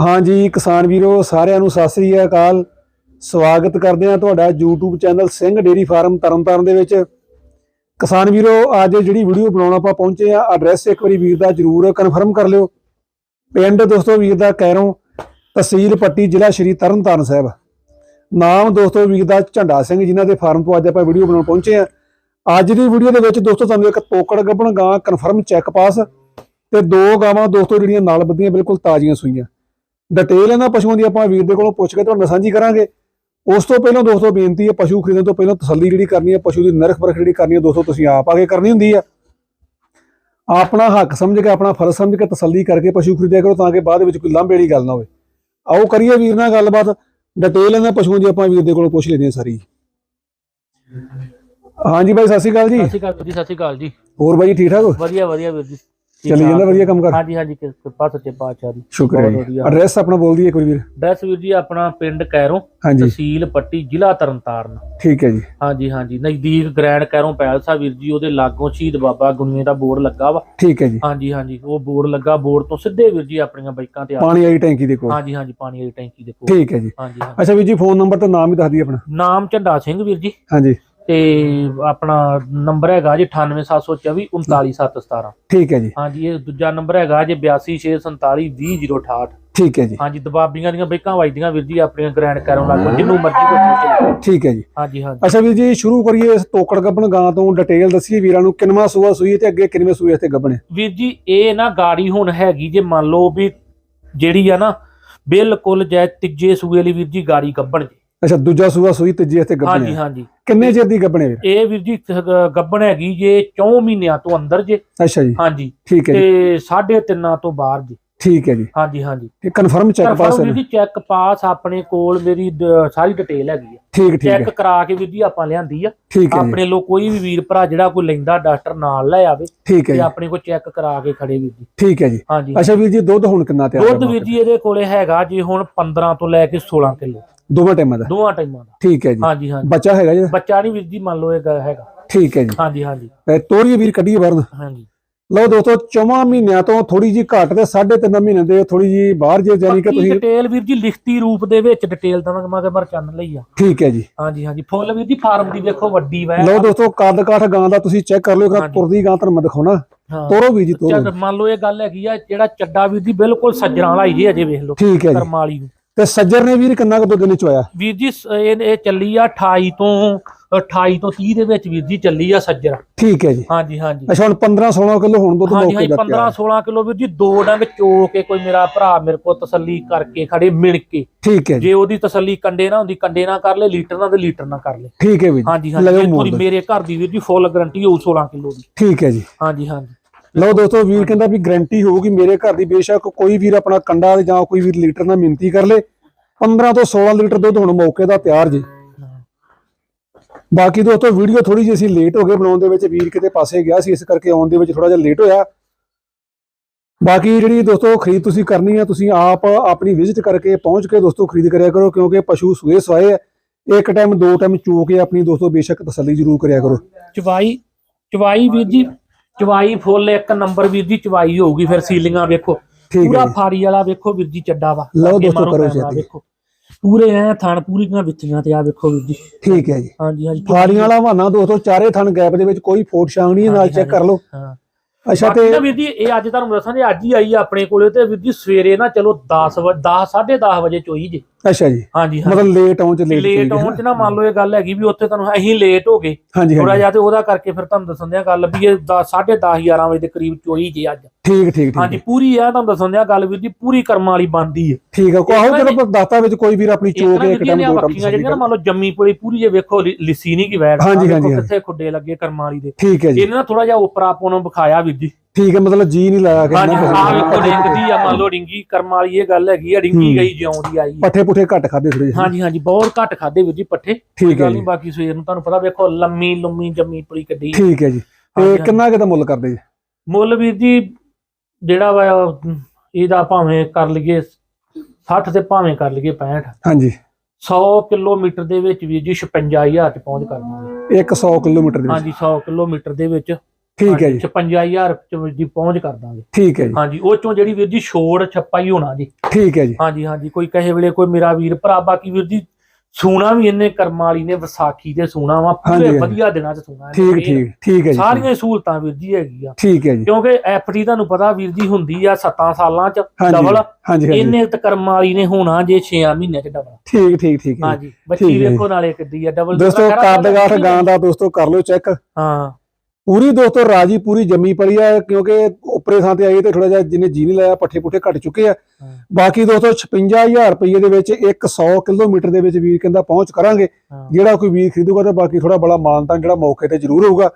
ਹਾਂਜੀ, ਕਿਸਾਨ ਵੀਰੋ, ਸਾਰਿਆਂ ਨੂੰ ਸਤਿ ਸ੍ਰੀ ਅਕਾਲ। ਸਵਾਗਤ ਕਰਦੇ ਹਾਂ ਤੁਹਾਡਾ YouTube channel Singh dairy farm Tarn Taran ਦੇ ਵਿੱਚ। ਕਿਸਾਨ ਵੀਰੋ, ਅੱਜ ਜਿਹੜੀ ਵੀਡੀਓ ਬਣਾਉਣ ਆਪਾਂ ਪਹੁੰਚੇ ਆ ਐਡਰੈਸ ਇੱਕ ਵਾਰੀ ਵੀਰ ਦਾ ਜਰੂਰ ਕਨਫਰਮ ਕਰ ਲਿਓ। ਪਿੰਡ ਦੋਸਤੋ, ਵੀਰ ਦਾ ਕੈਰੋਂ ਤਹਿਸੀਲ ਪੱਟੀ, ਜ਼ਿਲ੍ਹਾ ਸ਼੍ਰੀ ਤਰਨਤਾਰਨ ਸਾਹਿਬ। ਨਾਮ ਦੋਸਤੋ, ਵੀਰ ਦਾ ਝੰਡਾ ਸਿੰਘ, ਜਿਨ੍ਹਾਂ ਦੇ ਫਾਰਮ ਤੋਂ ਅੱਜ ਆਪਾਂ ਵੀਡੀਓ ਬਣਾਉਣ ਪਹੁੰਚੇ ਆ ਅੱਜ ਦੀ ਵੀਡੀਓ ਦੇ ਵਿੱਚ ਦੋਸਤੋ, ਤੁਹਾਨੂੰ ਇੱਕ ਤੋਕੜ ਗੱਭਣ ਗਾਂ ਕਨਫਰਮ ਚੈੱਕ ਪਾਸ ਤੇ ਦੋ ਗਾਵਾਂ ਦੋਸਤੋ, ਜਿਹੜੀਆਂ ਨਾਲ ਬੱਧੀਆਂ ਬਿਲਕੁਲ ਤਾਜ਼ੀਆਂ ਸੂਈਆਂ। ਡਿਟੇਲ ਇਹਨਾਂ ਪਸ਼ੂਆਂ ਦੀ ਆਪਾਂ ਵੀਰ ਦੇ ਕੋਲੋਂ ਪੁੱਛ ਕੇ ਤੁਹਾਨੂੰ ਸਾਂਝੀ ਕਰਾਂਗੇ। ਉਸ ਤੋਂ ਪਹਿਲਾਂ ਦੋਸਤੋ ਬੇਨਤੀ ਹੈ ਪਸ਼ੂ ਖਰੀਦਣ ਤੋਂ ਪਹਿਲਾਂ ਤਸੱਲੀ ਜਿਹੜੀ ਕਰਨੀ ਹੈ ਪਸ਼ੂ ਦੀ ਨਰਖ ਪਰਖ ਜਿਹੜੀ ਕਰਨੀ ਹੈ ਦੋਸਤੋ ਤੁਸੀਂ ਆਪ ਆ ਕੇ ਕਰਨੀ ਹੁੰਦੀ ਹੈ ਆਪਣਾ ਹੱਕ ਸਮਝ ਕੇ ਆਪਣਾ ਫਰਜ਼ ਸਮਝ ਕੇ ਤਸੱਲੀ ਕਰਕੇ ਪਸ਼ੂ ਖਰੀਦਿਆ ਕਰੋ ਤਾਂ ਕਿ ਬਾਅਦ ਵਿੱਚ ਕੋਈ ਲਾਂਭੇ ਵਾਲੀ ਗੱਲ ਨਾ ਹੋਵੇ। ਆਓ ਕਰੀਏ ਵੀਰ ਨਾਲ ਗੱਲਬਾਤ। ਡਿਟੇਲ ਇਹਨਾਂ ਪਸ਼ੂਆਂ ਦੀ ਆਪਾਂ ਵੀਰ ਦੇ ਕੋਲੋਂ ਪੁੱਛ ਲੈਂਦੇ ਹਾਂ ਸਾਰੀ। ਹਾਂਜੀ ਬਾਈ ਸਤਿ ਸ਼੍ਰੀ ਅਕਾਲ ਜੀ। ਸਤਿ ਸ਼੍ਰੀ ਅਕਾਲ ਜੀ ਸਤਿ ਸ਼੍ਰੀ ਅਕਾਲ ਜੀ। ਹੋਰ ਬਾਈ ਠੀਕ ਠਾਕ ਹੋ? ਵਧੀਆ ਵਧੀਆ ਵੀਰ ਜੀ। ਚੱਲੀ। ਜਾਂਦਾ ਵਧੀਆ ਕੰਮ ਕਰ। ਹਾਂਜੀ ਹਾਂਜੀ ਕਿਰਪਾ ਸੱਚੇ ਪਾਤਸ਼ਾਹ ਦੀ। ਸ਼ੁਕਰ ਹੈ ਬਹੁਤ ਜੀ। ਵਧੀਆ। ਐਡਰੈਸ ਆਪਣਾ ਬੋਲ ਦਈਏ ਇੱਕ ਵਾਰੀ ਵੀਰ। ਡਰੈਸ ਵੀਰ ਜੀ ਆਪਣਾ ਪਿੰਡ ਕੈਰੋਂ ਤਹਿਸੀਲ ਪੱਟੀ ਜ਼ਿਲ੍ਹਾ ਤਰਨਤਾਰਨ। ਠੀਕ ਹੈ ਜੀ। ਹਾਂਜੀ ਹਾਂਜੀ। ਨਜ਼ਦੀਕ ਗ੍ਰੈਂਡ ਕੈਰੋਂ ਪੈਲਸਾ ਵੀਰ ਜੀ ਉਹਦੇ ਲਾਗੋਂ ਸ਼ਹੀਦ ਬਾਬਾ ਗੁਣੀਏ ਦਾ ਬੋਰਡ ਲੱਗਾ ਵਾ। ਠੀਕ ਹੈ ਜੀ। ਹਾਂਜੀ ਹਾਂਜੀ। ਉਹ ਬੋਰਡ ਲੱਗਾ ਬੋਰਡ ਤੋਂ ਸਿੱਧੇ ਵੀਰ ਜੀ ਆਪਣੀਆਂ ਬਾਈਕਾਂ ਤੇ ਆ ਪਾਣੀ ਵਾਲੀ ਟੈਂਕੀ ਦੇ ਕੋਲ। ਹਾਂਜੀ ਹਾਂਜੀ ਪਾਣੀ ਵਾਲੀ ਟੈਂਕੀ ਦੇ ਕੋਲ। ਠੀਕ ਹੈ ਜੀ। ਹਾਂਜੀ। ਅੱਛਾ ਵੀਰ ਜੀ ਫੋਨ ਨੰਬਰ ਤੇ ਨਾਮ ਵੀ ਦੱਸ ਦਈਏ ਆਪਣਾ। ਨਾਮ ਝੰਡਾ ਸਿੰਘ ਵੀਰ ਜੀ। ਹਾਂਜੀ। ਤੇ ਆਪਣਾ ਨੰਬਰ ਹੈਗਾ ਜੀ 98724 39717 ਠੀਕ ਹੈ ਜੀ। ਹਾਂਜੀ ਇਹ ਦੂਜਾ ਨੰਬਰ ਹੈਗਾ ਜੀ 8264720068 ਠੀਕ ਹੈ ਜੀ। ਹਾਂਜੀ ਦਬਾਬੀਆਂ ਦੀਆਂ ਬੈਕਾਂ ਵੱਜਦੀਆਂ ਵੀਰ ਜੀ ਆਪਣੀਆਂ ਗ੍ਰੈਂਡ ਕਰੋਂ ਲੱਗੋ ਜਿੰਨੂੰ ਮਰਜ਼ੀ ਕੋਈ ਪੁੱਛ ਠੀਕ ਹੈ ਜੀ। ਹਾਂਜੀ ਹਾਂਜੀ। ਅੱਛਾ ਵੀਰ ਜੀ ਸ਼ੁਰੂ ਕਰੀਏ ਇਸ ਤੋਕੜ ਗੱਬਣ ਗਾਂ ਤੋਂ ਡਿਟੇਲ ਦੱਸੀਏ ਵੀਰਾਂ ਨੂੰ ਕਿੰਨਵਾਂ ਸੂਆ ਸੂਈ ਤੇ ਅੱਗੇ ਕਿੰਨਵੇਂ ਸੂਏ ਤੇ ਗੱਬਣੇ? ਵੀਰ ਜੀ ਇਹ ਨਾ ਗਾੜੀ ਹੁਣ ਹੈਗੀ ਜੇ ਮੰਨ ਲਓ ਵੀ ਜਿਹੜੀ ਆ ਨਾ ਬਿਲਕੁਲ ਜੈ ਤੀਜੇ ਸੂਏ ਲਈ ਵੀਰ ਜੀ ਗਾੜੀ ਗੱਬਣ ਜੀ। ਅੱਛਾ ਦੂਜਾ ਸੂਆ ਸੂਈ ਤੀਜੀ ਤੇ ਗੱਬਣੇ ਹਾਂਜੀ। ਹਾਂਜੀ। ਕਿੰਨੇ ਚਿਰ ਦੀ ਗੱਬਣੇ ਵੀਰ? ਇਹ ਵੀਰ ਜੀ ਗੱਬਣ ਹੈਗੀ ਜੇ 4 ਮਹੀਨਿਆਂ ਤੋਂ ਅੰਦਰ ਜੇ। ਅੱਛਾ ਜੀ। ਹਾਂਜੀ। ਠੀਕ ਹੈ ਜੀ। ਤੇ ਸਾਢੇ ਤਿੰਨਾਂ ਤੋਂ ਬਾਹਰ ਜੀ। ਠੀਕ ਹੈ ਜੀ। ਹਾਂਜੀ ਹਾਂਜੀ। ਤੇ ਕਨਫਰਮ ਚੈੱਕ ਪਾਸ ਹੈ ਵੀਰ ਜੀ ਚੈੱਕ ਪਾਸ ਆਪਣੇ ਕੋਲ ਮੇਰੀ ਸਾਰੀ ਡਿਟੇਲ ਹੈਗੀ ਆ। ਠੀਕ ਠੀਕ ਚੈੱਕ ਕਰਾ ਕੇ ਵੀਰ ਜੀ ਆਪਾਂ ਲਿਆਂਦੀ ਆ। ਠੀਕ ਹੈ ਜੀ। ਆਪਣੇ ਲੋ ਕੋਈ ਵੀ ਵੀਰ ਭਰਾ ਜਿਹੜਾ ਕੋਈ ਲੈਂਦਾ ਡਾਕਟਰ ਨਾਲ ਲੈ ਆਵੇ ਠੀਕ ਹੈ ਤੇ ਜੀ। ਆਪਣੇ ਕੋਲ ਚੈੱਕ ਕਰਾ ਕੇ ਖੜੇ ਵੀਰ ਜੀ। ਠੀਕ ਹੈ ਜੀ। ਹਾਂਜੀ। ਅੱਛਾ ਵੀਰ ਜੀ ਦੁੱਧ ਹੁਣ ਕਿੰਨਾ ਤਿਆਰ ਦੁੱਧ ਵੀਰ ਜੀ ਇਹਦੇ ਕੋਲੇ ਹੈਗਾ ਜੀ ਹੁਣ 15 ਤੋਂ ਲੈ ਕੇ 16 ਕਿਲੋ। ਦੋਵਾਂ ਟਾਈਮਾਂ ਦਾ? ਦੋਵਾਂ ਟਾਈਮਾਂ ਦਾ। ਠੀਕ ਹੈ ਜੀ। ਹਾਂਜੀ ਹਾਂਜੀ। ਬੱਚਾ ਹੈਗਾ ਜੀ ਬੱਚਾ ਨਹੀਂ ਵੀਰ ਜੀ ਮੰਨ ਲਓ ਇਹ ਗੱਲ ਹੈਗਾ। ਠੀਕ ਹੈ ਜੀ। ਹਾਂਜੀ ਹਾਂਜੀ। ਤੇ ਤੋਰੀਏ ਵੀਰ ਕੱਢੀਏ ਬਾਹਰ। ਹਾਂਜੀ। ਲਓ ਦੋਸਤੋ ਚੌਵਾਂ ਮਹੀਨਿਆਂ ਤੋਂ ਥੋੜੀ ਜੀ ਘੱਟ ਤੇ ਸਾਢੇ ਤਿੰਨ ਮਹੀਨੇ ਦੇ ਥੋੜੀ ਜੀ ਬਾਹਰ ਜੇ ਜਾਨੀ ਕਿ ਤੁਸੀਂ ਡਿਟੇਲ ਵੀਰ ਜੀ ਲਿਖਤੀ ਰੂਪ ਦੇ ਵਿੱਚ ਡਿਟੇਲ ਦਵਾਂਗੇ ਮੈਂ ਕਿ ਮਰ ਚੰਨ ਲਈ ਆ। ਠੀਕ ਹੈ ਜੀ। ਹਾਂਜੀ ਹਾਂਜੀ। ਫੁੱਲ ਵੀਰ ਜੀ ਫਾਰਮ ਦੀ ਵੇਖੋ ਵੱਡੀ ਵੈ। ਲਓ ਦੋਸਤੋ ਕੱਦ ਕਾਠ ਗਾਂ ਦਾ ਤੁਸੀਂ ਚੈੱਕ ਕਰ ਲਿਓ ਕਿ। ਤੁਰਦੀ ਗਾਂ ਤੁਹਾਨੂੰ ਮੈਂ ਦਿਖਾਉਣਾ। ਤੋਰੋ ਵੀ ਜੀ ਤੋਰੋ। ਮੰਨ ਲਓ ਇਹ ਗੱਲ ਹੈਗੀ ਆ ਜਿਹੜਾ ਚੱਡਾ ਵੀਰ ਜੀ ਬਿਲਕੁਲ ਸੱਜਣਾ ਵਾਲਾ ਹੀ ਜੇ ਅਜੇ ਵੇਖ ਲਓ। ਠੀਕ ਹੈ ਜੀ। ਕਰਮ ਵਾਲੀ ਨੂੰ। ਤੇ ਸੱਜਰ ਨੇ ਵੀਰ ਕਿੰਨਾ ਕੁ ਦੁੱਧ ਨੇ ਚੋਇਆ? ਵੀਰ ਜੀ ਸ- ਇਹ ਇਹ ਚੱਲੀ ਆ 28 ਤੋਂ 28 ਤੋਂ 30 ਦੇ ਵਿੱਚ ਵੀਰ ਜੀ ਚੱਲੀ ਆ ਸੱਜਰ। ਠੀਕ ਹੈ ਜੀ। ਹਾਂਜੀ ਹਾਂਜੀ। ਅੱਛਾ ਹੁਣ 15 16 ਕਿਲੋ ਹੁਣ ਦੁੱਧ ਹਾਂਜੀ ਮੌਕੇ ਹਾਂਜੀ ਦਾ 15 ਤਿਆਰ 16 ਕਿਲੋ ਵੀਰ ਜੀ ਦੋ ਡੰਗ ਚੋ ਕੇ ਕੋਈ ਮੇਰਾ ਭਰਾ ਮੇਰੇ ਕੋਲ ਤਸੱਲੀ ਕਰਕੇ ਖੜੇ ਮਿਣ ਕੇ। ਠੀਕ ਹੈ ਜੀ। ਜੇ ਉਹਦੀ ਤਸੱਲੀ ਕੰਡੇ ਨਾ ਹੁੰਦੀ ਕੰਡੇ ਨਾ ਕਰ ਲੈ ਲੀਟਰ ਨਾਲ ਤੇ ਲੀਟਰ ਨਾਲ ਕਰ ਲੈ। ਠੀਕ ਹੈ ਵੀਰ ਹਾਂਜੀ ਲਓ ਹਾਂਜੀ ਦਿਓ। ਮੇਰੇ ਘਰ ਦੀ ਵੀਰ ਜੀ ਫੁੱਲ ਗਾਰੰਟੀ ਹੋਊ 16 ਕਿਲੋ ਦੀ। ਠੀਕ ਹੈ ਜੀ। ਹਾਂਜੀ ਹਾਂਜੀ। ਲਓ ਦੋਸਤੋ, ਵੀਰ ਕਹਿੰਦਾ ਵੀ ਗਾਰੰਟੀ ਹੋਊਗੀ ਮੇਰੇ ਘਰ ਦੀ ਬੇਸ਼ੱਕ ਕੋਈ ਵੀਰ ਆਪਣਾ ਕੰਡਾ ਜਾਂ ਕੋਈ ਵੀਰ ਲੀਟਰ ਨਾਲ ਮਿੰਤੀ ਕਰ ਲੇ। 15 ਤੋਂ 16 ਲੀਟਰ ਦੁੱਧ ਹੁਣ ਮੌਕੇ ਦਾ ਤਿਆਰ ਜੀ। ਬਾਕੀ ਦੋਸਤੋ, ਵੀਡੀਓ ਥੋੜੀ ਜਿਹੀ ਅਸੀਂ ਲੇਟ ਹੋ ਗਏ ਬਣਾਉਣ ਦੇ ਵਿੱਚ, ਵੀਰ ਕਿਤੇ ਪਾਸੇ ਗਿਆ ਸੀ, ਇਸ ਕਰਕੇ ਆਉਣ ਦੇ ਵਿੱਚ ਥੋੜਾ ਜਿਹਾ ਲੇਟ ਹੋਇਆ। ਬਾਕੀ ਜਿਹੜੀ ਦੋਸਤੋ, ਖਰੀਦ ਤੁਸੀਂ ਕਰਨੀ ਹੈ ਤੁਸੀਂ ਆਪ ਆਪਣੀ ਵਿਜ਼ਿਟ ਕਰਕੇ ਪਹੁੰਚ ਕੇ ਦੋਸਤੋ ਖਰੀਦ ਕਰਿਆ ਕਰੋ, ਕਿਉਂਕਿ ਪਸ਼ੂ ਸੂਏ ਸਵਾਏ ਇੱਕ ਟਾਈਮ ਦੋ ਟਾਈਮ ਚੋ ਕੇ ਆਪਣੀ ਦੋਸਤੋ ਬੇਸ਼ੱਕ ਤਸੱਲੀ ਜ਼ਰੂਰ ਕਰਿਆ ਕਰੋ। ਚਵਾਈ ਚਵਾਈ ਵੀਰ ਜੀ। ਚਵਾਈ ਫੁੱਲ ਇੱਕ ਨੰਬਰ ਵੀਰ ਜੀ ਚਵਾਈ ਹੋਊਗੀ ਫਿਰ ਸੀਲਿੰਗਾਂ ਵੇਖੋ। ਪੂਰਾ ਜੀ। ਫਾੜੀ ਵਾਲਾ ਵੇਖੋ ਵੀਰ ਜੀ ਚੱਡਾ ਵਾ। ਲਓ ਦੋਸਤੋ ਕਰੋ। ਵੇਖੋ। ਪੂਰੇ ਐ ਥਣ ਪੂਰੀਆਂ ਵਿੱਚੀਆਂ ਤੇ ਆ ਵੇਖੋ ਵੀਰ ਜੀ। ਠੀਕ ਹੈ ਜੀ। ਹਾਂਜੀ ਹਾਂਜੀ। ਫਾੜੀਆਂ ਵਾਲਾ ਹਵਾਨਾ ਦੋਸਤੋ ਚਾਰੇ ਥਣ ਗੈਪ ਦੇ ਵਿੱਚ ਕੋਈ ਫੋਟ ਛਾਂਗ ਨਹੀਂ ਨਾਲ ਚੈੱਕ ਕਰ ਲਓ। ਹਾਂ। ਅੱਛਾ ਤੇ ਵੀਰ ਜੀ ਇਹ ਅੱਜ ਤੁਹਾਨੂੰ ਦੱਸਾਂ ਜੇ ਅੱਜ ਹੀ ਆਈ ਆਪਣੇ ਕੋਲੇ ਤੇ ਵੀਰ ਜੀ ਸਵੇਰੇ ਨਾ ਚਲੋ 10 ਵਜੇ 10 10:30 ਵਜੇ ਚੋਈ ਜੀ। ਅੱਛਾ ਜੀ। ਹਾਂਜੀ ਹਾਂ ਮਤਲਬ ਲੇਟ ਆਉਣ ਚ ਲੇਟ ਲੇਟ ਆਉਣ ਚ ਨਾ ਮੰਨ ਲਓ ਇਹ ਗੱਲ ਹੈਗੀ ਵੀ ਉੱਥੇ ਤੁਹਾਨੂੰ ਅਸੀਂ ਲੇਟ ਹੋ ਗਏ। ਥੋੜਾ ਜਿਹਾ ਤੇ ਉਹਦਾ ਕਰਕੇ ਫਿਰ ਤੁਹਾਨੂੰ ਦੱਸਣ ਦਿਆਂ ਗੱਲ ਵੀ ਇਹ 10 10:30 11 ਵਜੇ ਦੇ ਕਰੀਬ ਚੋਈ ਜੀ ਅੱਜ। ਠੀਕ ਠੀਕ ਹਾਂਜੀ ਪੂਰੀ ਆ ਤੁਹਾਨੂੰ ਦੱਸਣ ਦਿਆਂ ਗੱਲ ਵੀਰ ਜੀ ਪੂਰੀ ਕਰਮਾਂ ਵਾਲੀ ਬੰਦੀ ਹੈ। ਠੀਕ ਹੈ ਤਰ੍ਹਾਂ ਚਲੋ ਦਾਤਾ ਵਿੱਚ ਕੋਈ ਵੀਰ ਆਪਣੀ ਇਸ ਚੋ ਤਰ੍ਹਾਂ ਕੇ ਇੱਕ ਟਾਈਮ ਦੋ ਜਿਹੜੀਆਂ ਟਾਈਮ ਮੰਨ ਲਓ ਜੰਮੀ ਪਲੀ ਪੂਰੀ ਜੇ ਵੇਖੋ ਲਿੱਸੀ ਨਹੀਂ ਕੀ ਵੈੜ ਹਾਂਜੀ, ਹਾਂਜੀ। ਕਿੱਥੇ ਖੁੱਡੇ ਲੱਗੇ ਕਰਮਾਂ ਵਾਲੀ ਦੇ। ਠੀਕ ਹੈ ਜੀ। ਇਹਨਾਂ ਥੋੜਾ ਜਿਹਾ ਉਪਰਾ ਆਪਾਂ ਨੂੰ ਵਿਖਾਇਆ ਵੀਰ ਜੀ। ਠੀਕ ਹੈ ਮਤਲਬ ਜੀ ਨਹੀਂ ਲਾਇਆ ਹਾਂਜੀ ਕਿ ਆਹ ਵੇਖੋ ਰਿੰਗਦੀ ਆ ਮੰਨ ਲਓ ਰਿੰਗੀ ਕਰਮਾਂ ਵਾਲੀ ਇਹ ਗੱਲ ਹੈਗੀ ਆ ਰਿੰਗੀ ਹੂੰ। ਗਈ ਜਿਉਂਦੀ ਆਈ। ਹੈ। ਪੱਠੇ ਪੁੱਠੇ ਘੱਟ ਖਾਦੇ ਥੋੜੇ ਹਾਂਜੀ ਹਾਂਜੀ ਬਹੁਤ ਘੱਟ ਖਾਦੇ ਵੀਰ ਜੀ ਪੱਠੇ ਠੀਕ ਹੈ ਬਾਕੀ ਸਵੇਰ ਨੂੰ ਤੁਹਾਨੂੰ ਪਤਾ ਵੇਖੋ ਲੰਮੀ ਲੰਮੀ ਜੰਮੀ ਪਲੀ ਕੱਢੀ। ਠੀਕ ਹੈ ਜੀ। ਤੇ ਹਾਂਜੀ, ਕਿੰਨਾ ਕੁ ਦਾ ਮੁੱਲ ਕਰਦੇ ਜੀ? ਮੁੱਲ ਵੀਰ ਜੀ ਜਿਹੜਾ ਵਾ ਇਹਦਾ ਭਾਵੇਂ ਕਰ ਲਈਏ 60 ਤੇ ਭਾਵੇਂ ਕਰ ਲਈਏ 65 ਹਾਂਜੀ। 100 ਕਿਲੋਮੀਟਰ ਦੇ ਵਿੱਚ ਵੀਰ ਜੀ 56000 ਚ ਪਹੁੰਚ ਕਰ ਦਿੰਦੇ 100 ਕਿਲੋਮੀਟਰ ਦੇ ਵਿੱਚ। ਹਾਂਜੀ 100 ਕਿਲੋਮੀਟਰ ਦੇ ਵਿੱਚ। ਠੀਕ ਹੈ ਜੀ। 56000 ਚ ਵੀਰ ਜੀ ਪਹੁੰਚ ਕਰ ਦਾਂਗੇ। ਠੀਕ ਹੈ ਜੀ। ਹਾਂਜੀ ਉਹ ਚੋਂ ਜਿਹੜੀ ਵੀਰ ਜੀ ਛੋੜ ਛੱਪਾ ਹੀ ਹੋਣਾ ਜੀ। ਠੀਕ ਹੈ ਜੀ। ਹਾਂਜੀ ਹਾਂਜੀ ਕੋਈ ਕਹੇ ਵੇਲੇ ਕੋਈ ਮੇਰਾ ਵੀਰ ਭਰਾ ਬਾਕੀ ਵੀਰ ਜੀ ਸੂਣਾ ਵੀ ਇਹਨੇ ਕਰਮਾਂ ਵਾਲੀ ਨੇ ਵਿਸਾਖੀ ਤੇ ਸੂਣਾ ਵਾ ਪੂਰੇ। ਵਧੀਆ ਦਿਨਾਂ ਚ ਸੂਣਾ। ਠੀਕ ਠੀਕ ਠੀਕ ਹੈ ਜੀ। ਸਾਰੀਆਂ ਸਹੂਲਤਾਂ ਵੀਰ ਜੀ ਹੈਗੀ ਆ। ਠੀਕ ਹੈ ਜੀ। ਕਿਉਂਕਿ ਐਫਡੀ ਤੁਹਾਨੂੰ ਪਤਾ ਵੀਰ ਜੀ ਹੁੰਦੀ ਆ 7 ਸਾਲਾਂ ਚ ਡਬਲ ਇਹਨੇ ਤੇ ਕਰਮਾਂ ਵਾਲੀ ਨੇ ਹੋਣਾ ਜੇ 6 ਮਹੀਨਿਆਂ ਚ ਡਬਲ ਠੀਕ ਠੀਕ ਠੀਕ ਹੈ ਹਾਂਜੀ ਬੱਚੀ। ਵੇਖੋ ਨਾਲੇ ਕਿੱਡੀ ਆ ਡਬਲ ਦੋਸਤੋ ਕੱਦਗਾਠ ਗਾਂ ਦਾ ਦੋਸਤੋ ਕਰ ਲਓ ਚੈੱਕ ਹਾਂ। ਪੂਰੀ ਦੋਸਤੋ ਰਾਜੀ ਪੂਰੀ ਜੰਮੀ ਪਲੀ ਆ ਕਿਉਂਕਿ ਉੱਪਰੇ ਥਾਂ ਤੇ ਆਈ ਤੇ ਥੋੜਾ ਜਿਹਾ ਜਿਹਨੇ ਜੀ ਨਹੀਂ ਲਾਇਆ ਪੱਠੇ ਪੁੱਠੇ ਘਟ ਚੁੱਕੇ ਆ। ਬਾਕੀ ਦੋਸਤੋ 56000 ਰੁਪਏ ਦੇ ਵਿੱਚ ਇੱਕ 100 ਕਿਲੋਮੀਟਰ ਦੇ ਵਿੱਚ ਵੀਰ ਕਹਿੰਦਾ ਪਹੁੰਚ ਕਰਾਂਗੇ। ਜਿਹੜਾ ਕੋਈ ਵੀਰ ਖਰੀਦੂਗਾ ਤਾਂ ਬਾਕੀ ਥੋੜਾ ਬੜਾ ਮਾਨਤਾ ਜਿਹੜਾ ਮੌਕੇ ਤੇ ਜ਼ਰੂਰ ਹੋਊਗਾ।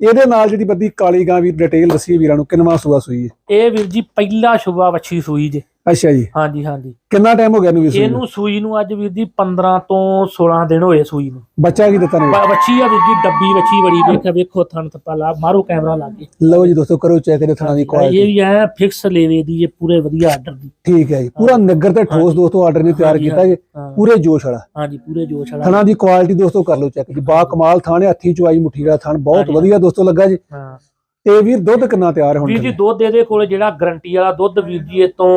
ਇਹਦੇ ਨਾਲ ਜਿਹੜੀ ਬੱਦੀ ਕਾਲੀ ਗਾਂ ਵੀਰ ਡਿਟੇਲ ਦੱਸੀ ਵੀਰਾਂ ਨੂੰ ਕਿੰਨਵਾਂ ਸੂਆ ਸੂਈ ਹੈ? ਇਹ ਵੀਰ ਜੀ ਪਹਿਲਾ ਸ਼ੁਭਾ ਵੱਛੀ ਸੂਈ ਜੇ। ਅੱਛਾ ਜੀ। ਹਾਂਜੀ ਹਾਂਜੀ। ਕਿੰਨਾ ਟਾਈਮ ਹੋ ਗਿਆ ਵੀਰ ਸੂਈ ਨੂੰ? ਇਹਨੂੰ ਸੂਈ ਨੂੰ ਅੱਜ ਵੀਰ ਜੀ 15 ਤੋਂ 16 ਦਿਨ ਹੋਏ ਸੂਈ ਨੂੰ। ਬੱਚਾ ਕੀ ਦਿੱਤਾ ਨੇ? ਬ- ਵੱਛੀ ਆ ਵੀਰ ਜੀ ਡੱਬੀ ਵੱਛੀ ਬੜੀ ਵੇਖ ਵੇਖੋ ਥਣ ਤਪਾ ਲਾ ਮਾਰੋ ਕੈਮਰਾ ਲਾ ਕੇ। ਲਓ ਜੀ ਦੋਸਤੋ ਕਰੋ ਚੈੱਕ ਇਹਦੇ ਥਣਾ ਦੀ ਇਹ ਕੁਆਲਿਟੀ ਵੀ ਐ ਫਿਕਸ ਲੇਵੇ ਦੀ ਇਹ ਪੂਰੇ ਵਧੀਆ ਆਰਡਰ ਦੀ। ਠੀਕ ਹੈ ਜੀ ਪੂਰਾ ਨਗਰ ਤੇ ਠੋਸ। ਦੋਸਤੋ ਆਰਡਰ ਨੇ ਤਿਆਰ ਹਾਂਜੀ, ਕੀਤਾ ਜੀ ਹਾਂ, ਪੂਰੇ ਜੋਸ਼ ਵਾਲਾ। ਹਾਂਜੀ ਪੂਰੇ ਜੋਸ਼ ਵਾਲਾ। ਥਣਾ ਦੀ ਕੁਆਲਿਟੀ ਦੋਸਤੋ ਕਰ ਲਓ ਚੈੱਕ ਜੀ ਬਾ ਕਮਾਲ ਥਾਣੇ ਹੱਥੀ ਚੁਆਈ ਮੁੱਠੀ ਦਾ ਥਣ ਬਹੁਤ ਹਾਂਜੀ। ਵਧੀਆ ਦੋਸਤੋ ਲੱਗਾ ਜੀ। ਹਾਂ। ਤੇ ਵੀਰ ਦੁੱਧ ਕਿੰਨਾ ਤਿਆਰ ਹੁਣ ਵੀਰ ਜੀ ਦੁੱਧ ਇਹਦੇ ਕੋਲ ਜਿਹੜਾ ਗਰੰਟੀ ਵਾਲਾ ਦੁੱਧ ਵੀਰ ਜੀ ਇਹ ਤੋਂ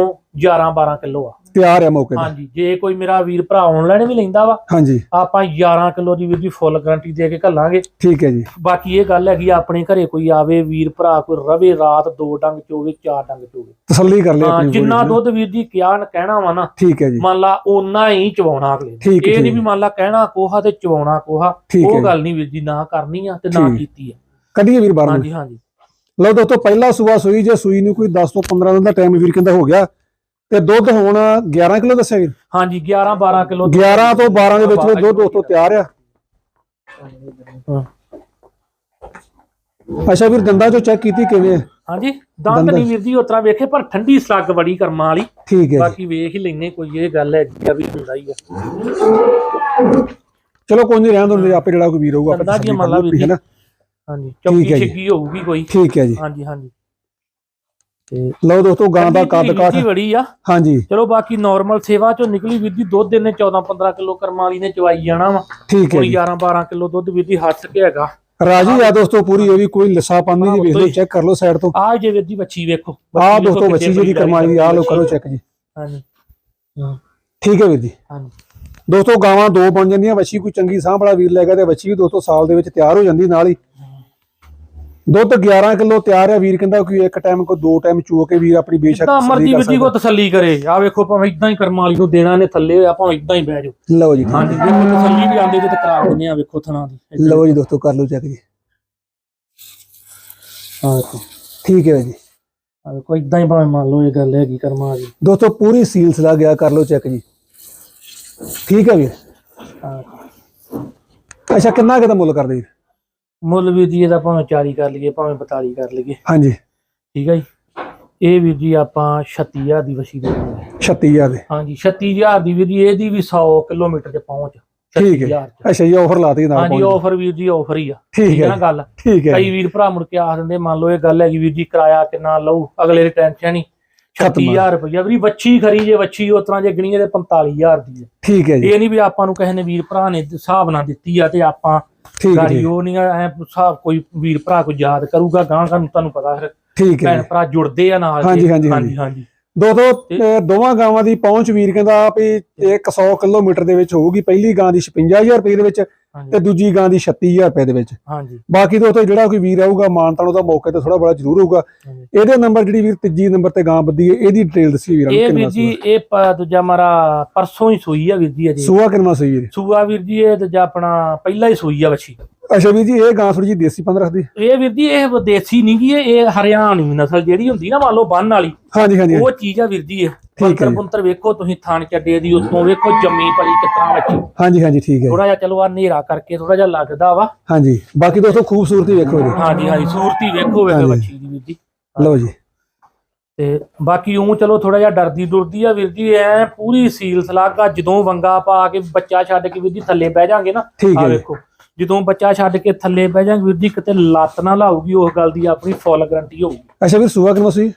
11 12 ਕਿਲੋ ਆ। ਤਿਆਰ ਹੈ ਮੌਕੇ ਤੇ। ਹਾਂਜੀ ਜੇ ਕੋਈ ਮੇਰਾ ਵੀਰ ਭਰਾ ਆਨਲਾਈਨ ਵੀ ਲੈਂਦਾ ਵਾ ਹਾਂਜੀ। ਆਪਾਂ 11 ਕਿਲੋ ਦੀ ਵੀਰ ਜੀ ਫੁੱਲ ਗਾਰੰਟੀ ਦੇ ਕੇ ਘੱਲਾਂਗੇ। ਠੀਕ ਹੈ ਜੀ। ਬਾਕੀ ਇਹ ਗੱਲ ਹੈਗੀ ਆਪਣੇ ਘਰੇ ਕੋਈ ਆਵੇ ਵੀਰ ਭਰਾ ਕੋਈ ਰਵੇ ਰਾਤ ਦੋ ਡੰਗ ਚੋਵੇ ਚਾਰ ਡੰਗ ਚੋਵੇ। ਤਸੱਲੀ ਕਰ ਲਿਆ ਹਾਂ ਆਪਣੀ ਜਿੰਨਾ। ਦੁੱਧ ਵੀਰ ਜੀ ਕਿਹਾ ਨਾ ਕਹਿਣਾ ਵਾ ਨਾ ਠੀਕ ਹੈ ਜੀ। ਮੰਨ ਲਾ ਓਨਾ ਹੀ ਚਵਾਉਣਾ ਅਗਲੇ ਇਹ ਨਹੀਂ। ਵੀ ਮੰਨ ਲਾ ਕਹਿਣਾ ਕੋਹਾ ਤੇ ਚਵਾਉਣਾ ਕੋਹਾ ਉਹ। ਗੱਲ ਨਹੀਂ ਵੀਰ ਜੀ ਨਾ ਕਰਨੀ ਆ ਤੇ ਨਾ। ਕੀਤੀ ਆ। ਕੱਢੀਏ ਵੀਰ ਬਾਹਰ ਹਾਂਜੀ ਹਾਂਜੀ। ਲਓ ਦੋਸਤੋ ਪਹਿਲਾ ਸੂਆ ਸੂਈ ਜੇ ਸੂਈ ਨੂੰ ਕੋਈ 10 ਤੋਂ 15 ਦਿਨ ਦਾ ਟਾਈਮ ਵੀਰ ਕਹਿੰਦਾ ਹੋ ਗਿਆ ਤੇ ਦੁੱਧ ਹੁਣ 11 ਕਿਲੋ ਦੱਸਿਆ ਵੀਰ? ਹਾਂਜੀ 11 12 ਕਿਲੋ 11 ਤੋਂ 12 ਦੇ ਵਿੱਚ ਵਿੱਚ ਦੁੱਧ ਦੋਸਤੋ ਤਿਆਰ ਆ। ਅੱਛਾ ਵੀਰ ਦੰਦਾਂ ਚੋਂ ਚੈੱਕ ਕੀਤੀ ਕਿਵੇਂ ਹੈ? ਹਾਂਜੀ ਦੰਦ ਨਹੀਂ ਵੀਰ ਜੀ ਉਤਰਾ ਵੇਖੇ ਪਰ ਠੰਡੀ ਸਲੱਗ ਬੜੀ ਕਰਮਾਂ ਵਾਲੀ। ਠੀਕ ਹੈ ਜੀ। ਬਾਕੀ ਵੇਖ ਹੀ ਲੈਨੇ ਕੋਈ ਇਹ ਗੱਲ ਹੈ ਜੀ ਵੀ ਹੁੰਦਾ ਹੀ ਆ। ਚਲੋ ਕੋਈ ਨਹੀਂ ਰਹਿਣ ਦਿੰਦੇ ਆਪੇ ਜਿਹੜਾ ਕੋਈ ਵੀਰ ਹੋਊਗਾ ਆਪੇ ਦੰਦਾਂ ਦੀਆਂ ਤਸੱਲੀ ਕਰ ਮੱਲਾ ਲਊ, ਠੀਕ ਹੈ ਨਾ ਹਾਂਜੀ ਠੀਕ ਚੌਕੀ ਹੈ ਜੀ। ਛਿੱਗੀ ਹੋਊਗੀ ਕੋਈ। ਠੀਕ ਹੈ ਜੀ। ਹਾਂਜੀ ਹਾਂਜੀ। ਤੇ ਲਓ ਦੋਸਤੋ ਗਾਂ ਦਾ ਕੱਦ ਕਾਠ ਜੀ ਬੜੀ ਆ। ਹਾਂਜੀ। ਚਲੋ ਬਾਕੀ ਨਾਰਮਲ ਸੇਵਾ ਚੋਂ ਨਿਕਲੀ ਵੀਰ ਜੀ ਦੁੱਧ ਇਹਨੇ 14 15 ਕਿਲੋ ਕਰਮਾਂ ਵਾਲੀ ਨੇ ਚਵਾਈ ਜਾਣਾ ਵਾ। ਠੀਕ ਹੈ ਹੁਣ ਜੀ। 11 12 ਕਿਲੋ ਦੁੱਧ ਵੀਰ ਜੀ ਹੱਥ ਕੇ ਹੈਗਾ। ਰਾਜੀ ਆ ਦੋਸਤੋ ਪੂਰੀ ਇਹ ਵੀ ਕੋਈ ਲਿਸਾ ਪਾਉਂਦੀ ਜੀ ਵੇਖ ਲਓ ਚੈੱਕ ਕਰ ਲਓ ਸਾਈਡ ਤੋਂ। ਆਹ ਜੇ ਵੀਰ ਜੀ ਬੱਚੀ ਵੇਖੋ। ਆਹ ਬੱਚੀ ਵੇਖੋ ਦੋਸਤੋ ਬੱਚੀ ਕਿੱਡੇ ਜਿਹੜੀ ਬੜੀ ਕਰਮਾਈ ਦੀ ਆਹ ਲੋ ਕਰੋ ਚੈੱਕ ਜੀ। ਹਾਂਜੀ। ਹਾਂ, ਠੀਕ ਹੈ ਵੀਰ ਜੀ। ਹਾਂਜੀ। ਦੋਸਤੋ ਗਾਵਾਂ ਦੋ ਬਣ ਜਾਂਦੀਆਂ ਵੱਛੀ ਕੋਈ ਚੰਗੀ ਸਾਂਭ ਵਾਲਾ ਵੀਰ ਲੈ ਗਿਆ ਤੇ ਵੱਛੀ ਵੀ ਦੋਸਤੋ ਸਾਲ ਦੇ ਵਿੱਚ ਤਿਆਰ ਹੋ ਜਾਂਦੀ ਨਾਲ ਹੀ। ਦੁੱਧ 11 ਕਿਲੋ ਤਿਆਰ ਹੈ ਵੀਰ ਕਹਿੰਦਾ ਕੋਈ ਇੱਕ ਟਾਈਮ ਕੋਈ ਦੋ ਟਾਈਮ ਚੋ ਕੇ ਵੀਰ ਆਪਣੀ ਬੇਸ਼ੱਕ ਤਸੱਲੀ ਮਰਜ਼ੀ ਵੀਰ ਜੀ ਕੋ। ਤਸੱਲੀ ਕਰੇ। ਆ ਵੇਖੋ ਭਾਵੇਂ ਇਦਾਂ ਹੀ ਕਰਮਾਂ ਵਾਲੀ ਨੂੰ ਦੇਣਾ ਨੇ ਥੱਲੇ ਭਾਵੇਂ ਇਦਾਂ ਹੀ ਬਹਿ ਜਾਓ। ਲਓ ਜੀ। ਹਾਂਜੀ ਜੇ ਤਸੱਲੀ ਵੀ ਆਂਦੇ ਤੇ ਕਰਾ ਦਿੰਦੇ ਆ ਵੇਖੋ ਥਣਾ ਦੀ। ਲਓ ਜੀ ਦੋਸਤੋ ਕਰ ਲਓ ਚੈੱਕ ਜੀ। ਆ ਵੇਖੋ ਠੀਕ ਹੈ ਜੀ। ਆ ਵੇਖੋ ਇਦਾਂ ਹੀ ਭਾਵੇਂ ਮੰਨ ਲਓ ਇਹ ਗੱਲ ਹੈਗੀ ਕਰਮਾਂ ਵਾਲੀ। ਦੋਸਤੋ ਪੂਰੀ ਸੀਲ ਸਲਾ ਗਿਆ ਕਰ ਲਓ ਚੈੱਕ ਜੀ। ਠੀਕ ਹੈ ਵੀਰ। ਅੱਛਾ ਕਿੰਨਾ ਕਿਦਾ ਮੁੱਲ ਕਰਦੇ ਵੀਰ ਮੁੱਲ ਵੀਰ ਜੀ ਇਹਦਾ ਭਾਵੇਂ 40 ਕਰ ਲਈਏ ਭਾਵੇਂ 42 ਕਰ ਲਈਏ। ਹਾਂਜੀ। ਠੀਕ ਹੈ ਜੀ? ਇਹ ਵੀਰ ਜੀ ਆਪਾਂ 36000 ਦੀ ਵਸੀ ਦੇ ਦਾਂਗੇ 36000 ਦੇ। ਹਾਂਜੀ 36000 ਦੀ ਵੀਰ ਜੀ ਇਹਦੀ ਵੀ 100 ਕਿਲੋਮੀਟਰ ਤੇ ਪਹੁੰਚ। ਠੀਕ ਹੈ। 36000 ਚ। ਅੱਛਾ ਜੀ ਆਫਰ ਲਾਤੀ ਨਾਲ ਹਾਂਜੀ। ਆਫਰ ਵੀਰ ਜੀ ਆਫਰ ਹੀ ਆ। ਠੀਕ ਹੈ ਨਾ ਗੱਲ? ਠੀਕ ਹੈ ਕਈ। ਵੀਰ ਭਰਾ ਮੁੜ ਕੇ ਆਖ ਦਿੰਦੇ ਮੰਨ ਲਓ ਇਹ ਗੱਲ ਹੈਗੀ ਵੀਰ ਜੀ ਕਿਰਾਇਆ ਕਿੰਨਾ ਲਊ ਅਗਲੇ ਦੀ ਟੈਨਸ਼ਨ ਨਹੀਂ ਖਤਮ ਆ। 36000 ਰੁਪਇਆ ਵੀਰ ਵੱਛੀ ਖਰੀ ਜੇ ਵੱਛੀ ਉਸ ਤਰ੍ਹਾਂ ਜੇ ਗਣੀਏ ਤੇ 45000 ਦੀ ਹੈ। ਠੀਕ ਹੈ ਜੀ। ਇਹ ਨਹੀਂ ਵੀ ਆਪਾਂ ਨੂੰ ਕਿਸੇ ਨੇ ਵੀਰ ਭਰਾ ਨੇ ਹਿਸਾਬ ਨਾਲ ਦਿੱਤੀ ਆ ਤੇ ਆਪਾਂ ਠੀਕ ਗਾੜੀ ਉਹ ਨਹੀਂ ਐ ਹਿਸਾਬ ਕੋਈ ਵੀਰ ਭਰਾ ਕੋਈ ਯਾਦ ਕਰੂਗਾ ਗਾਂ ਗਾਂ ਨੂੰ ਤੁਹਾਨੂੰ ਪਤਾ ਫਿਰ। ਠੀਕ ਹੈ। ਭੈਣ। ਭਰਾ ਜੁੜਦੇ ਆ ਨਾਲ ਹਾਂਜੀ। ਹਾਂਜੀ, ਹਾਂਜੀ। ਦੋਸਤੋ ਅਹ ਦੋਵਾਂ ਗਾਵਾਂ ਦੀ ਪਹੁੰਚ ਵੀਰ ਕਹਿੰਦਾ ਵੀ ਇੱਕ 100 ਕਿਲੋਮੀਟਰ ਦੇ ਵਿੱਚ ਹੋਊਗੀ ਪਹਿਲੀ ਗਾਂ ਦੀ 56000 ਰੁਪਏ ਦੇ ਵਿੱਚ ਤੇ ਦੂਜੀ ਗਾਂ ਦੀ 36000 ਰੁਪਏ ਦੇ ਵਿੱਚ। ਹਾਂਜੀ। ਬਾਕੀ ਦੋਸਤੋ ਜਿਹੜਾ ਕੋਈ ਵੀਰ ਆਊਗਾ ਮਾਨਤਾਨ ਉਹਦਾ ਮੌਕੇ ਤੇ ਥੋੜਾ ਬੜਾ ਜ਼ਰੂਰ ਹੋਊਗਾ। ਇਹਦੇ ਨੰਬਰ ਜਿਹੜੀ ਵੀਰ ਤੀਜੀ ਨੰਬਰ ਤੇ ਗਾਂ ਬੱਦੀ ਹੈ ਇਹਦੀ ਡਿਟੇਲ ਦੱਸੀ ਵੀਰਾਂ ਨੂੰ ਇਹ ਵੀਰ ਜੀ ਇਹ ਦੂਜਾ ਮਾਰਾ ਪਰਸੋਂ ਹੀ ਸੂਈ ਆ ਵੀਰ ਜੀ ਅਜੇ। ਸੂਆ ਕਿੰਨਾ ਸਹੀ ਵੀਰ ਸੂਆ ਵੀਰ ਜੀ ਇਹ ਦੂਜਾ ਆਪਣਾ ਪਹਿਲਾ ਹੀ ਸੂਈ ਆ ਵੱਛੀ। ਅੱਛਾ ਵੀਰ ਜੀ ਇਹ ਗਾਂ ਥੋੜੀ ਜੀ ਦੇਸੀ ਪੰਦ ਰੱਖਦੀ? ਇਹ ਵੀਰ ਜੀ ਇਹ ਵਿਦੇਸ਼ੀ ਨਹੀਂ ਇਹ ਇਹ ਹਰਿਆਣਵੀ ਨਸਲ ਜਿਹੜੀ ਹੁੰਦੀ ਨਾ ਮੰਨ ਲਓ ਬੰਨ ਵਾਲੀ। ਹਾਂਜੀ ਹਾਂਜੀ। ਉਹ ਚੀਜ਼ ਆ ਵੀਰ ਜੀ ਇਹ। ਜੀ। ਪੁੰਤਰ ਵੇਖੋ ਤੁਸੀਂ ਥਾਣ ਚੱਡੇ ਦੀ ਉੱਤੋਂ ਵੇਖੋ ਜੰਮੀ ਪਲੀ ਕਿਤਨਾ ਵੱਛੀ ਹਾਂਜੀ ਹਾਂਜੀ ਠੀਕ ਹੈ। ਥੋੜਾ ਜਿਹਾ ਚਲੋ ਆ ਹਨੇਰਾ ਕਰਕੇ ਥੋੜਾ ਜਿਹਾ ਲੱਗਦਾ ਵਾ। ਹਾਂਜੀ ਬਾਕੀ ਦੋਸਤੋ ਖੂਬਸੂਰਤੀ ਵੇਖੋ ਜੀ। ਹਾਂਜੀ ਹਾਂਜੀ ਸੂਰਤੀ ਵੇਖੋ ਵੇਖੋ। ਵੱਛੀ ਦੀ ਵੀਰ ਜੀ ਲਓ ਜੀ। ਤੇ ਬਾਕੀ ਉਹ ਚਲੋ ਥੋੜਾ ਜਿਹਾ ਡਰਦੀ ਡੁਰਦੀ ਆ ਵੀਰ ਜੀ ਐ ਪੂਰੀ ਸੀਲ ਸਲਾਗਾ ਜਦੋਂ ਵੰਗਾ ਪਾ ਕੇ ਬੱਚਾ ਛੱਡ ਕੇ ਵੀਰ ਜੀ ਥੱਲੇ ਬਹਿ ਜਾਾਂਗੇ ਨਾ ਆ। ਵੇਖੋ। ਜਦੋਂ ਬੱਚਾ ਛੱਡ ਕੇ ਥੱਲੇ ਬਹਿ ਜਾਾਂਗੇ ਵੀਰ ਜੀ ਕਿਤੇ ਲੱਤ ਨਾ ਲਾਊਗੀ ਉਸ ਗੱਲ ਦੀ ਆਪਣੀ ਫੁੱਲ ਗਾਰੰਟੀ ਹੋਊਗੀ। ਅੱਛਾ ਵੀਰ ਸੂਆ ਕਿੰਨਾ ਸਹੀ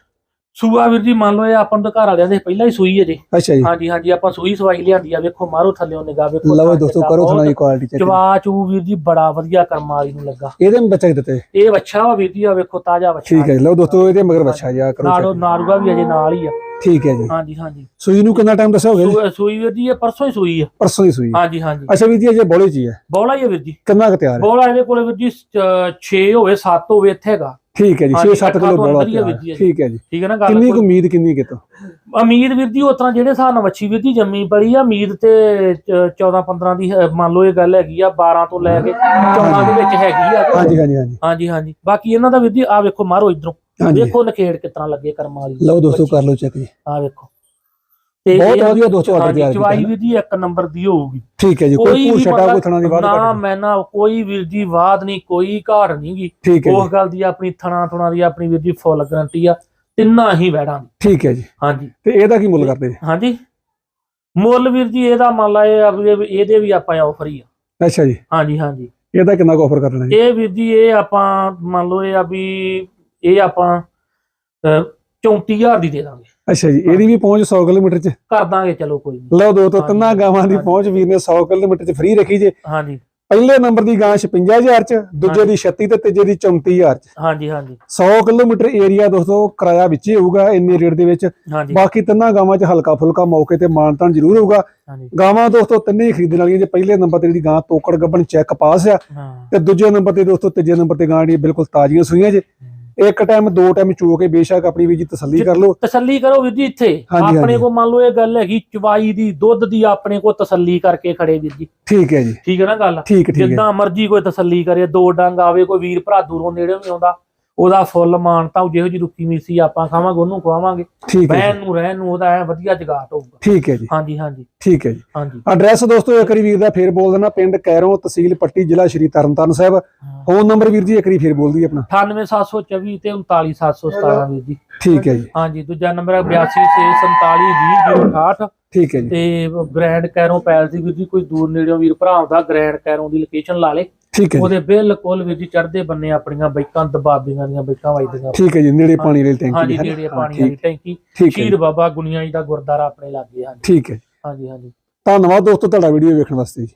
ਸੂਆ ਵੀਰ ਜੀ ਮੰਨ ਲਓ ਇਹ ਆਪਾਂ ਨੂੰ ਤਾਂ ਘਰ ਵਾਲਿਆਂ ਦੇ ਪਹਿਲਾਂ ਹੀ ਸੂਈ ਹੈ ਜੀ। ਅੱਛਾ ਜੀ। ਹਾਂਜੀ ਹਾਂਜੀ ਆਪਾਂ ਸੂਈ ਸਵਾਈ ਲਿਆਂਦੀ ਆ ਵੇਖੋ ਮਾਰੋ ਥੱਲਿਓ ਨਿਗਾਹ ਵੇਖੋ ਲਓ ਦੋਸਤੋ ਕਰੋ ਥੋੜਾ ਦੀ ਕੁਆਲਿਟੀ ਚੈੱਕ ਚਵਾ ਚੂ ਵੀਰ ਜੀ ਬੜਾ ਵਧੀਆ ਕਰਮ ਵਾਲੀ ਨੂੰ ਲੱਗਾ। ਇਹਦੇ ਵਿੱਚ ਬੱਚਾ ਦਿੱਤੇ। ਇਹ ਵੱਛਾ ਵਾ ਵੀਰ ਜੀ ਆ ਵੇਖੋ ਤਾਜ਼ਾ ਵੱਛਾ। ਠੀਕ ਹੈ ਜੀ। ਲਓ ਦੋਸਤੋ ਇਹਦੇ ਮਗਰ ਬੱਚਾ ਜੀ ਆ ਕਰੋ ਨਾੜੋ। ਨਾਰੂਗਾ ਵੀ ਅਜੇ ਨਾਲ ਹੀ ਆ। ਠੀਕ ਹੈ ਜੀ। ਹਾਂਜੀ ਹਾਂਜੀ। ਸੂਈ ਨੂੰ ਕਿੰਨਾ ਟਾਈਮ ਦੱਸਿਆ ਹੋਵੇ ਸੂਈ ਵੀਰ ਜੀ ਇਹ ਪਰਸੋਂ ਹੀ ਸੂਈ ਆ। ਪਰਸੋਂ ਦੀ ਸੂਈ ਹਾਂਜੀ ਹਾਂਜੀ। ਅੱਛਾ ਵੀਰ ਜੀ ਅਜੇ ਬੋਲੇ ਜੀ ਹੈ ਬੋਲਾ ਹੀ ਆ ਵੀਰ ਜੀ। ਕਿੰਨਾ ਕੁ ਤਿਆਰ ਹੈ? ਬੋਲਾ ਇਹਦੇ ਕੋਲੇ ਵੀਰ ਜੀ 6 ਹੋਵੇ 7 ਹੋਵੇ ਇੱਥੇ ਹੈਗਾ। ਠੀਕ ਹੈ ਜੀ ਹਾਂਜੀ, 6-7 ਅੱਠਾਂ ਕਿਲੋ ਬੋਲਾ। ਠੀਕ ਹੈ ਜੀ। ਠੀਕ ਹੈ ਨਾ ਗੱਲ ਕਿੰਨੀ ਕੁ ਉਮੀਦ ਕਿੰਨੀ ਕਿਤੋਂ? ਉਮੀਦ ਵੀਰ ਜੀ ਉਸ ਤਰ੍ਹਾਂ ਜਿਹੜੇ ਹਿਸਾਬ ਨਾਲ ਵੱਛੀ ਵੀਰ ਜੀ ਜੰਮੀ ਪੜੀ ਆ ਉਮੀਦ ਤੇ 14 15 ਦੀ ਮੰਨ ਲਓ ਇਹ ਗੱਲ ਹੈਗੀ ਆ 12 ਤੋਂ ਲੈ ਕੇ 14 ਦੇ ਵਿੱਚ ਹੈਗੀ ਆ। ਹਾਂਜੀ ਹਾਂਜੀ ਹਾਂਜੀ। ਹਾਂਜੀ ਹਾਂਜੀ। ਬਾਕੀ ਇਹਨਾਂ ਦਾ ਵੀਰ ਜੀ ਆ ਵੇਖੋ ਮਾਰੋ ਇਧਰੋਂ। ਵੇਖੋ ਨਖੇੜ ਕਿਤਨਾ ਲੱਗੇ ਕਰਮਾਂ ਵਾਲੀ। ਲਓ ਦੋਸਤੋ ਕਰ ਲਓ ਚੈੱਕ ਜੀ। ਆ ਵੇਖੋ। ਤੇ ਬਹੁਤ ਵਧੀਆ ਦੋਸਤੋ ਆਰਡਰ ਹਾਂਜੀ, ਤਿਆਰ ਚਵਾਈ ਜੀ ਇੱਕ ਨੰਬਰ ਦੀ ਹੋਊਗੀ। ਠੀਕ ਹੈ ਜੀ ਕੋਈ ਵੀ ਛਟਾ ਕੋਈ ਥਣਾ ਦੀ ਬਾਤ ਨਾ ਮੈਂ ਨਾ ਕੋਈ ਵੀਰ ਜੀ ਬਾਤ ਨਹੀਂ ਕੋਈ ਘਾੜ ਨਹੀਂਗੀ ਉਸ ਗੱਲ ਦੀ ਆਪਣੀ ਥਣਾ ਥੁਣਾ ਦੀ ਆਪਣੀ ਵੀਰ ਜੀ ਫੁੱਲ ਗਰੰਟੀ ਆ। ਤਿੰਨਾਂ ਹੀ ਵੈੜਾਂ ਦੀ। ਠੀਕ ਹੈ ਜੀ। ਹਾਂਜੀ। ਤੇ ਇਹਦਾ ਕੀ ਮੁੱਲ ਕਰਦੇ ਜੀ ਹਾਂਜੀ। ਮੁੱਲ ਵੀਰ ਜੀ ਇਹਦਾ ਮੰਨ ਲਾ ਇਹ ਵੀ ਇਹਦੇ ਵੀ ਆਪਾਂ ਆਫਰ ਹੀ ਆ। ਅੱਛਾ ਜੀ। ਹਾਂਜੀ ਹਾਂਜੀ। ਇਹਦਾ ਕਿੰਨਾ ਕੁ ਆਫਰ ਕਰ ਲੈਣਾ ਜੀ? ਇਹ ਵੀਰ ਜੀ ਇਹ ਆਪਾਂ ਮੰਨ ਲਓ ਇਹ ਆ ਵੀ ਇਹ ਆਪਾਂ 34000 ਦੀ ਦੇ ਦਾਂਗੇ। ਅੱਛਾ ਜੀ ਇਹਦੀ ਵੀ ਪਹੁੰਚ 100 ਕਿਲੋਮੀਟਰ ਚ? ਕਰ ਦਾਂਗੇ ਚਲੋ ਕੋਈ ਨਹੀਂ ਲਓ ਦੋ ਤੋਂ ਤਿੰਨਾਂ ਗਾਵਾਂ ਦੀ। ਪਹੁੰਚ ਵੀਰ ਨੇ 100 ਕਿਲੋਮੀਟਰ ਚ ਫ੍ਰੀ ਰੱਖੀ ਜੇ। ਹਾਂਜੀ। ਪਹਿਲੇ ਨੰਬਰ ਦੀ ਗਾਂ 56000 ਚ ਦੂਜੇ ਦੀ 36 ਤੇ ਤੀਜੇ ਦੀ 34000 ਚ। ਹਾਂਜੀ ਹਾਂਜੀ। 100 ਕਿਲੋਮੀਟਰ ਏਰੀਆ ਦੋਸਤੋ ਕਿਰਾਇਆ ਵਿੱਚ ਹੀ ਹੋਊਗਾ ਇੰਨੇ ਰੇਟ ਦੇ ਵਿੱਚ। ਬਾਕੀ ਤਿੰਨਾਂ ਗਾਵਾਂ 'ਚ ਹਲਕਾ ਫੁਲਕਾ ਮੌਕੇ ਤੇ ਮਾਨਤਾਨ ਜ਼ਰੂਰ ਹੋਊਗਾ। ਗਾਵਾਂ ਦੋਸਤੋ ਤਿੰਨੇ ਹੀ ਖਰੀਦਣ ਵਾਲੀਆਂ ਜੇ। ਪਹਿਲੇ ਨੰਬਰ ਤੇ ਜਿਹੜੀ ਗਾਂ ਤੋਕੜ ਗੱਬਣ ਚੈੱਕ ਪਾਸ ਆ। ਤੇ ਦੂਜੇ ਨੰਬਰ ਤੇ ਦੋਸਤੋ ਤੀਜੇ ਨੰਬਰ ਤੇ ਗਾਂ ਜਿਹੜੀ ਬਿਲਕੁਲ ਤਾਜ਼ੀਆਂ ਸੂਈਆਂ ਜੇ। ਇੱਕ ਟਾਈਮ ਦੋ ਟਾਈਮ ਚੋ ਕੇ ਬੇਸ਼ੱਕ ਆਪਣੀ ਵੀ ਜੀ ਤਸੱਲੀ ਕਰ ਲਓ। ਤਸੱਲੀ ਕਰੋ ਵੀਰ ਜੀ ਇੱਥੇ। ਆਪਣੇ। ਕੋ ਮੰਨ ਲਓ ਇਹ ਗੱਲ ਹੈਗੀ ਚਵਾਈ ਦੀ ਦੁੱਧ ਦੀ ਆਪਣੇ ਕੋ ਤਸੱਲੀ ਕਰਕੇ ਖੜੇ ਵੀਰ ਜੀ। ਠੀਕ ਹੈ ਜੀ। ਠੀਕ ਹੈ ਨਾ ਗੱਲ? ਜਿੱਦਾਂ ਮਰਜ਼ੀ ਕੋਈ ਤਸੱਲੀ ਕਰੇ ਦੋ ਡੰਗ ਆਵੇ ਕੋਈ ਵੀਰ ਭਰਾ ਦੂਰੋਂ ਨੇੜੇ ਵੀ ਆਉਂਦਾ। ਉਹਦਾ ਫੁੱਲ ਮਾਨਤਾ ਜਿਹੋ ਜੀ ਰੁੱਕੀ ਮੀਸੀ ਆਪਾਂ ਖਾਵਾਂਗੇ ਉਹਨੂੰ ਖਵਾਵਾਂਗੇ। ਠੀਕ ਹੈ ਬਹਿਣ ਜੀ, ਨੂੰ ਰਹਿਣ ਨੂੰ ਉਹਦਾ ਐ ਵਧੀਆ ਜਗਾਟ ਹੋਊਗਾ। ਠੀਕ ਹੈ ਜੀ। ਹਾਂਜੀ ਹਾਂਜੀ। ਠੀਕ ਹੈ ਜੀ। ਹਾਂਜੀ। ਐਡਰੈਸ ਦੋਸਤੋ ਇੱਕ ਵਾਰੀ ਵੀਰ ਦਾ ਫੇਰ ਬੋਲ ਦੇਣਾ ਪਿੰਡ ਕੈਰੋਂ ਤਹਿਸੀਲ ਪੱਟੀ ਜ਼ਿਲ੍ਹਾ ਸ਼੍ਰੀ ਤਰਨਤਾਰਨ ਸਾਹਿਬ। ਫੋਨ ਨੰਬਰ ਵੀਰ ਜੀ ਇੱਕ ਵਾਰੀ ਫੇਰ ਬੋਲ ਦਈਏ ਆਪਣਾ। 98724 ਤੇ 39717 ਵੀਰ ਜੀ। ਠੀਕ ਹੈ ਜੀ। ਹਾਂਜੀ ਦੂਜਾ ਨੰਬਰ ਹੈ 8247420068 ਠੀਕ ਹੈ ਜੀ। ਤੇ ਗ੍ਰੈਂਡ ਕੈਰੋਂ ਪੈਲਸ ਦੀ ਵੀਰ ਜੀ ਕੋਈ ਦੂਰ ਨੇੜਿਓਂ ਵੀਰ ਭਰਾ ਆਉਂਦਾ ਗ੍ਰੈਂਡ ਕੈਰੋਂ ਦੀ ਲੋਕੇਸ਼ਨ ਲਾ ਲੇ। ਠੀਕ ਹੈ ਉਹਦੇ ਬਿਲਕੁਲ ਵੀਰ ਜੀ ਚੜ੍ਹਦੇ ਬੰਨੇ ਆਪਣੀਆਂ ਬਾਈਕਾਂ ਦਬਾਬੀਆਂ ਦੀਆਂ ਬਾਈਕਾਂ ਵੱਜਦੀਆਂ। ਠੀਕ ਹੈ ਜੀ ਨੇੜੇ ਪਾਣੀ ਵਾਲੀ ਟੈਂਕੀ ਹਾਂਜੀ? ਨੇੜੇ ਪਾਣੀ ਵਾਲੀ ਟੈਂਕੀ। ਸ਼ਹੀਦ ਬਾਬਾ ਗੁਨੀਆ ਜੀ ਦਾ ਗੁਰਦਾਰਾ ਆਪਣੇ ਲਾਗੇ ਹਾਂਜੀ। ਠੀਕ ਹੈ। ਹਾਂਜੀ ਹਾਂਜੀ। ਧੰਨਵਾਦ ਦੋਸਤੋ ਤੁਹਾਡਾ ਵੀਡੀਓ ਵੇਖਣ ਵਾਸਤੇ ਜੀ।